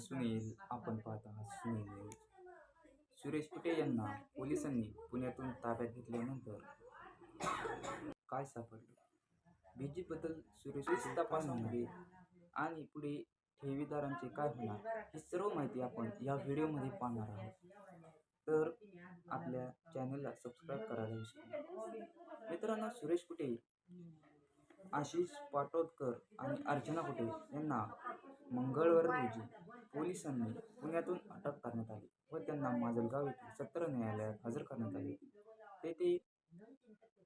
सुनील आपण पाहता सुनील सुरेश कुटे यांना पोलिसांनी पुण्यातून ताब्यात घेतल्यानंतर काय सापडलं? बीजीबद्दल सुरेश तपासण्यामध्ये आणि पुढे ठेवीदारांचे काय होणार ही सर्व माहिती आपण या व्हिडिओमध्ये पाहणार आहोत. तर आपल्या चॅनलला सबस्क्राईब करायला विसरू मित्रांनो सुरेश कुटे आशिष पाटोदकर आणि अर्चना कुटे यांना मंगळवार रोजी पोलिसांनी पुण्यातून अटक करण्यात आली व त्यांना माजलगाव येथील सत्र न्यायालयात हजर करण्यात आले. तेथे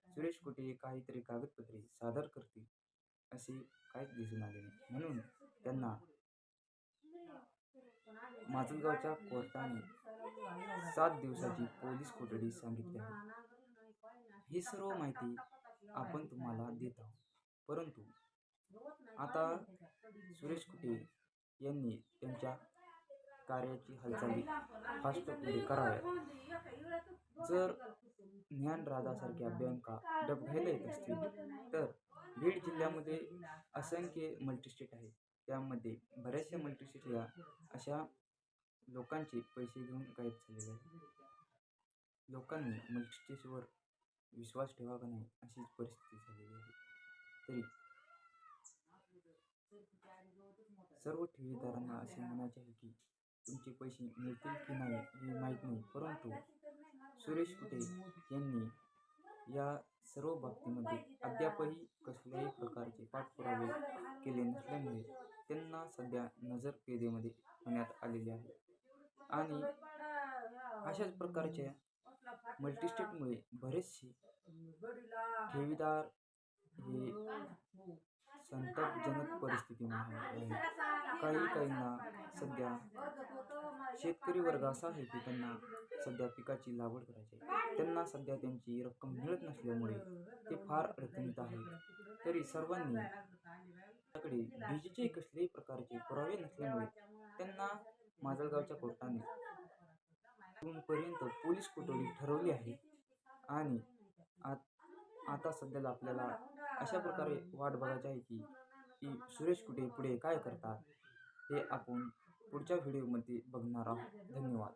सुरेश कुटे काहीतरी कागदपत्रे सादर करतील असे काहीच दिसून आले नाही. म्हणून त्यांना माजलगावच्या कोर्टाने सात दिवसाची पोलीस कोठडी सांगितली आहे. ही सर्व माहिती आपण तुम्हाला देत आहोत. परंतु आता सुरेश कुटे यांनी त्यांच्या कार्याची हालचाली फास्ट पुढे कराव्या जर ज्ञानराधासारख्या बँका डबघायला येत असतील तर बीड जिल्ह्यामध्ये असंख्य मल्टीस्टेट आहेत. त्यामध्ये बऱ्याचशा मल्टीस्टेट या अशा लोकांचे पैसे घेऊन गायब झालेले आहेत. लोकांनी मल्टीस्टेटवर विश्वास ठेवावा नाही अशीच परिस्थिती झालेली आहे. तरी सर्व ठेवीदारांना असे म्हणायचे आहे की तुमचे पैसे मिळतील की नाही हे माहीत नाही परंतु सुरेश कुटे यांनी या सर्व बाबतीमध्ये अद्यापही कसल्याही प्रकारचे पाठपुरावे केले नसल्यामुळे त्यांना सध्या नजरकैदेमध्ये ठेवण्यात आलेले आहे. आणि अशाच प्रकारच्या मल्टीस्टेटमुळे बरेचसे ठेवीदार हे संतापजनक परिस्थितीमध्ये आहे. काही काहींना सध्या शेतकरी वर्ग असा आहे की त्यांना सध्या पिकाची लागवड करायची आहे. त्यांना सध्या त्यांची रक्कम मिळत नसल्यामुळे ते फार अडचणीत आहेत तरी सर्वांनी त्याकडे बीजेचे कसल्याही प्रकारचे पुरावे नसल्यामुळे त्यांना माजलगावच्या कोर्टाने जूनपर्यंत पोलीस कोठडी ठरवली आहे. आणि आत आता सध्याला आपल्याला अशा प्रकारे वाट बघायची आहे की की सुरेश कुठे पुढे काय करतात हे आपण पुढच्या व्हिडिओमध्ये बघणार आहोत. धन्यवाद.